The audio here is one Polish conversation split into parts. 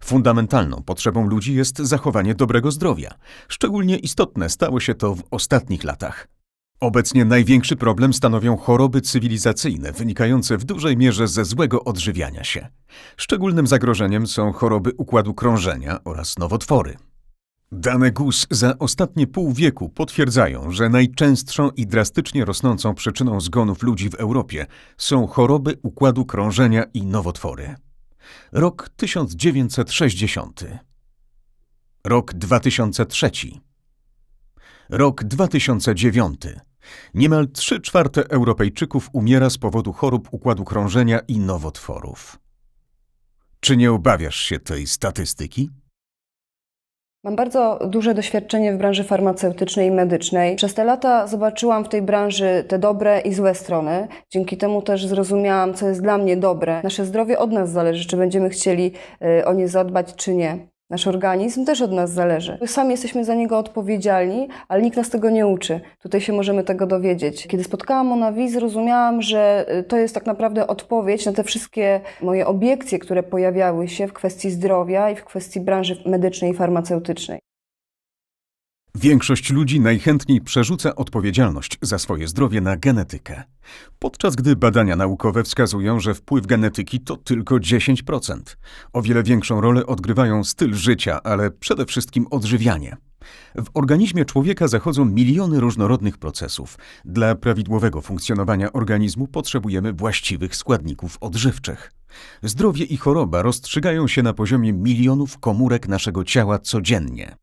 Fundamentalną potrzebą ludzi jest zachowanie dobrego zdrowia. Szczególnie istotne stało się to w ostatnich latach. Obecnie największy problem stanowią choroby cywilizacyjne, wynikające w dużej mierze ze złego odżywiania się. Szczególnym zagrożeniem są choroby układu krążenia oraz nowotwory. Dane GUS za ostatnie pół wieku potwierdzają, że najczęstszą i drastycznie rosnącą przyczyną zgonów ludzi w Europie są choroby układu krążenia i nowotwory. Rok 1960. Rok 2003. Rok 2009. Niemal 3 czwarte Europejczyków umiera z powodu chorób układu krążenia i nowotworów. Czy nie obawiasz się tej statystyki? Mam bardzo duże doświadczenie w branży farmaceutycznej i medycznej. Przez te lata zobaczyłam w tej branży te dobre i złe strony. Dzięki temu też zrozumiałam, co jest dla mnie dobre. Nasze zdrowie od nas zależy, czy będziemy chcieli y, o nie zadbać, czy nie. Nasz organizm też od nas zależy. Sami jesteśmy za niego odpowiedzialni, ale nikt nas tego nie uczy. Tutaj się możemy tego dowiedzieć. Kiedy spotkałam Monawi, zrozumiałam, że y, to jest tak naprawdę odpowiedź na te wszystkie moje obiekcje, które pojawiały się w kwestii zdrowia i w kwestii branży medycznej i farmaceutycznej. Większość ludzi najchętniej przerzuca odpowiedzialność za swoje zdrowie na genetykę, podczas gdy badania naukowe wskazują, że wpływ genetyki to tylko 10%. O wiele większą rolę odgrywają styl życia, ale przede wszystkim odżywianie. W organizmie człowieka zachodzą miliony różnorodnych procesów. Dla prawidłowego funkcjonowania organizmu potrzebujemy właściwych składników odżywczych. Zdrowie i choroba rozstrzygają się na poziomie milionów komórek naszego ciała codziennie.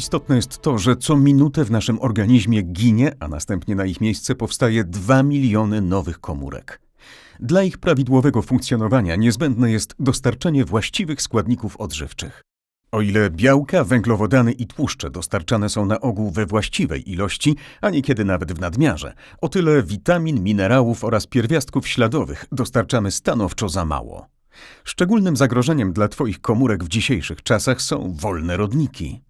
Istotne jest to, że co minutę w naszym organizmie ginie, a następnie na ich miejsce powstaje 2 miliony nowych komórek. Dla ich prawidłowego funkcjonowania niezbędne jest dostarczenie właściwych składników odżywczych. O ile białka, węglowodany i tłuszcze dostarczane są na ogół we właściwej ilości, a niekiedy nawet w nadmiarze, o tyle witamin, minerałów oraz pierwiastków śladowych dostarczamy stanowczo za mało. Szczególnym zagrożeniem dla Twoich komórek w dzisiejszych czasach są wolne rodniki.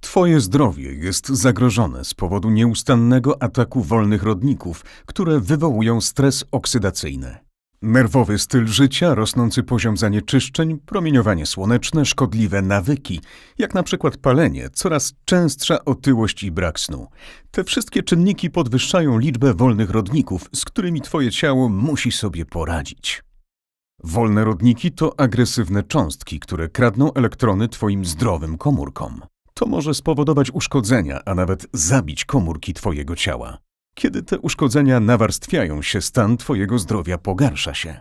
Twoje zdrowie jest zagrożone z powodu nieustannego ataku wolnych rodników, które wywołują stres oksydacyjny. Nerwowy styl życia, rosnący poziom zanieczyszczeń, promieniowanie słoneczne, szkodliwe nawyki, jak na przykład palenie, coraz częstsza otyłość i brak snu. Te wszystkie czynniki podwyższają liczbę wolnych rodników, z którymi twoje ciało musi sobie poradzić. Wolne rodniki to agresywne cząstki, które kradną elektrony twoim zdrowym komórkom. To może spowodować uszkodzenia, a nawet zabić komórki twojego ciała. Kiedy te uszkodzenia nawarstwiają się, stan twojego zdrowia pogarsza się.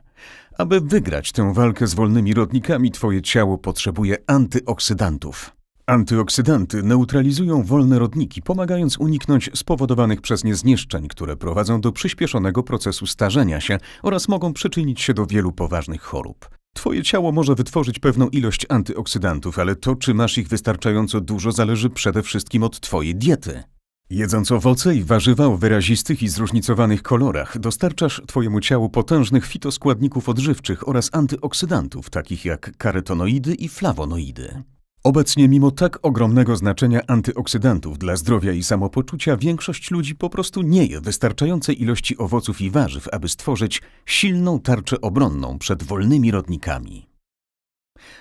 Aby wygrać tę walkę z wolnymi rodnikami, twoje ciało potrzebuje antyoksydantów. Antyoksydanty neutralizują wolne rodniki, pomagając uniknąć spowodowanych przez nie zniszczeń, które prowadzą do przyspieszonego procesu starzenia się oraz mogą przyczynić się do wielu poważnych chorób. Twoje ciało może wytworzyć pewną ilość antyoksydantów, ale to, czy masz ich wystarczająco dużo, zależy przede wszystkim od twojej diety. Jedząc owoce i warzywa o wyrazistych i zróżnicowanych kolorach, dostarczasz Twojemu ciału potężnych fitoskładników odżywczych oraz antyoksydantów, takich jak karotenoidy i flawonoidy. Obecnie, mimo tak ogromnego znaczenia antyoksydantów dla zdrowia i samopoczucia, większość ludzi po prostu nie je wystarczającej ilości owoców i warzyw, aby stworzyć silną tarczę obronną przed wolnymi rodnikami.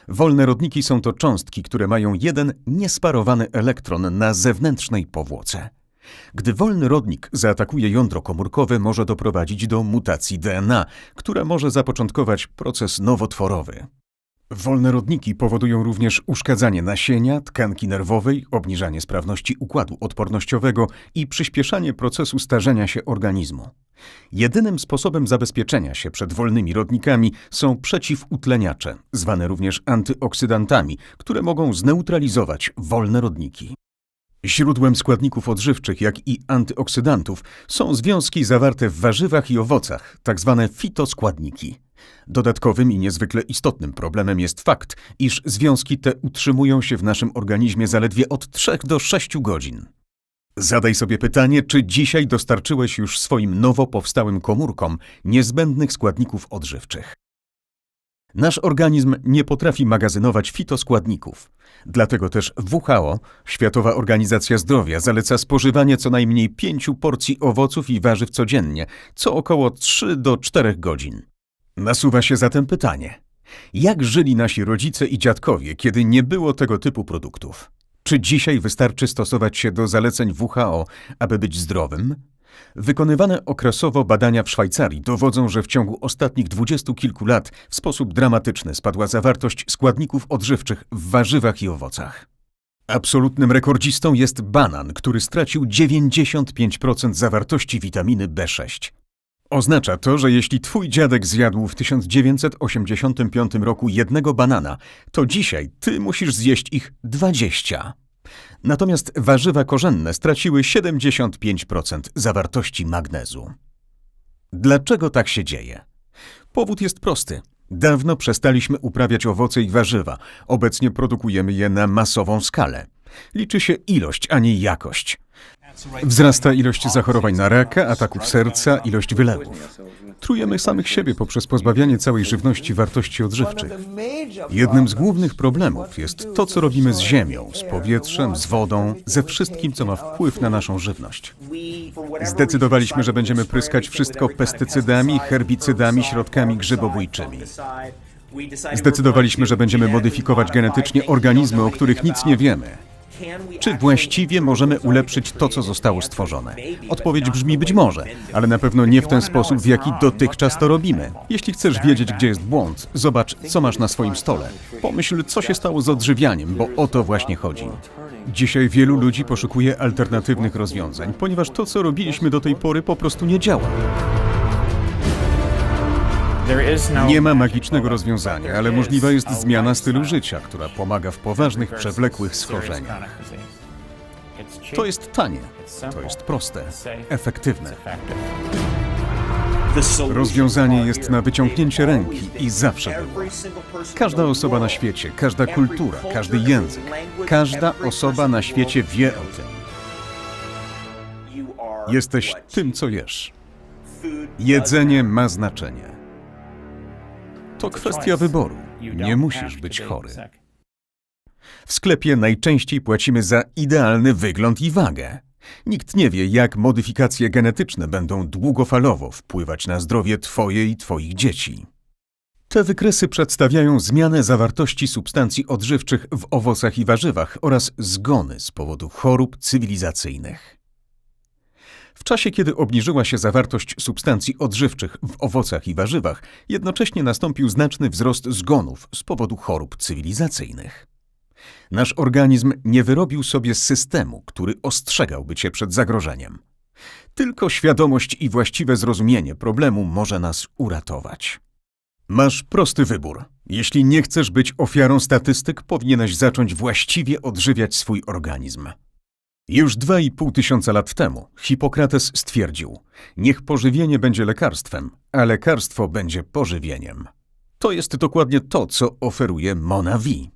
Wolne rodniki są to cząstki, które mają jeden niesparowany elektron na zewnętrznej powłoce. Gdy wolny rodnik zaatakuje jądro komórkowe, może doprowadzić do mutacji DNA, która może zapoczątkować proces nowotworowy. Wolne rodniki powodują również uszkadzanie nasienia, tkanki nerwowej, obniżanie sprawności układu odpornościowego i przyspieszanie procesu starzenia się organizmu. Jedynym sposobem zabezpieczenia się przed wolnymi rodnikami są przeciwutleniacze, zwane również antyoksydantami, które mogą zneutralizować wolne rodniki. Źródłem składników odżywczych, jak i antyoksydantów są związki zawarte w warzywach i owocach, tak zwane fitoskładniki. Dodatkowym i niezwykle istotnym problemem jest fakt, iż związki te utrzymują się w naszym organizmie zaledwie od 3 do 6 godzin. Zadaj sobie pytanie, czy dzisiaj dostarczyłeś już swoim nowo powstałym komórkom niezbędnych składników odżywczych. Nasz organizm nie potrafi magazynować fitoskładników. Dlatego też WHO, Światowa Organizacja Zdrowia, zaleca spożywanie co najmniej 5 porcji owoców i warzyw codziennie, co około 3 do 4 godzin. Nasuwa się zatem pytanie: jak żyli nasi rodzice i dziadkowie, kiedy nie było tego typu produktów? Czy dzisiaj wystarczy stosować się do zaleceń WHO, aby być zdrowym? Wykonywane okresowo badania w Szwajcarii dowodzą, że w ciągu ostatnich dwudziestu kilku lat w sposób dramatyczny spadła zawartość składników odżywczych w warzywach i owocach. Absolutnym rekordzistą jest banan, który stracił 95% zawartości witaminy B6. Oznacza to, że jeśli twój dziadek zjadł w 1985 roku jednego banana, to dzisiaj ty musisz zjeść ich 20. Natomiast warzywa korzenne straciły 75% zawartości magnezu. Dlaczego tak się dzieje? Powód jest prosty. Dawno przestaliśmy uprawiać owoce i warzywa. Obecnie produkujemy je na masową skalę. Liczy się ilość, a nie jakość. Wzrasta ilość zachorowań na raka, ataków serca, ilość wylewów. Trujemy samych siebie poprzez pozbawianie całej żywności wartości odżywczych. Jednym z głównych problemów jest to, co robimy z ziemią, z powietrzem, z wodą, ze wszystkim, co ma wpływ na naszą żywność. Zdecydowaliśmy, że będziemy pryskać wszystko pestycydami, herbicydami, środkami grzybobójczymi. Zdecydowaliśmy, że będziemy modyfikować genetycznie organizmy, o których nic nie wiemy. Czy właściwie możemy ulepszyć to, co zostało stworzone? Odpowiedź brzmi być może, ale na pewno nie w ten sposób, w jaki dotychczas to robimy. Jeśli chcesz wiedzieć, gdzie jest błąd, zobacz, co masz na swoim stole. Pomyśl, co się stało z odżywianiem, bo o to właśnie chodzi. Dzisiaj wielu ludzi poszukuje alternatywnych rozwiązań, ponieważ to, co robiliśmy do tej pory, po prostu nie działa. Nie ma magicznego rozwiązania, ale możliwa jest zmiana stylu życia, która pomaga w poważnych, przewlekłych schorzeniach. To jest tanie, to jest proste, efektywne. Rozwiązanie jest na wyciągnięcie ręki i zawsze było. Każda osoba na świecie, każda kultura, każdy język, każda osoba na świecie wie o tym. Jesteś tym, co jesz. Jedzenie ma znaczenie. To kwestia wyboru. Nie musisz być chory. W sklepie najczęściej płacimy za idealny wygląd i wagę. Nikt nie wie, jak modyfikacje genetyczne będą długofalowo wpływać na zdrowie Twoje i Twoich dzieci. Te wykresy przedstawiają zmianę zawartości substancji odżywczych w owocach i warzywach oraz zgony z powodu chorób cywilizacyjnych. W czasie, kiedy obniżyła się zawartość substancji odżywczych w owocach i warzywach, jednocześnie nastąpił znaczny wzrost zgonów z powodu chorób cywilizacyjnych. Nasz organizm nie wyrobił sobie systemu, który ostrzegałby cię przed zagrożeniem. Tylko świadomość i właściwe zrozumienie problemu może nas uratować. Masz prosty wybór. Jeśli nie chcesz być ofiarą statystyk, powinieneś zacząć właściwie odżywiać swój organizm. Już dwa i pół tysiąca lat temu Hipokrates stwierdził: Niech pożywienie będzie lekarstwem, a lekarstwo będzie pożywieniem. To jest dokładnie to, co oferuje Monavi.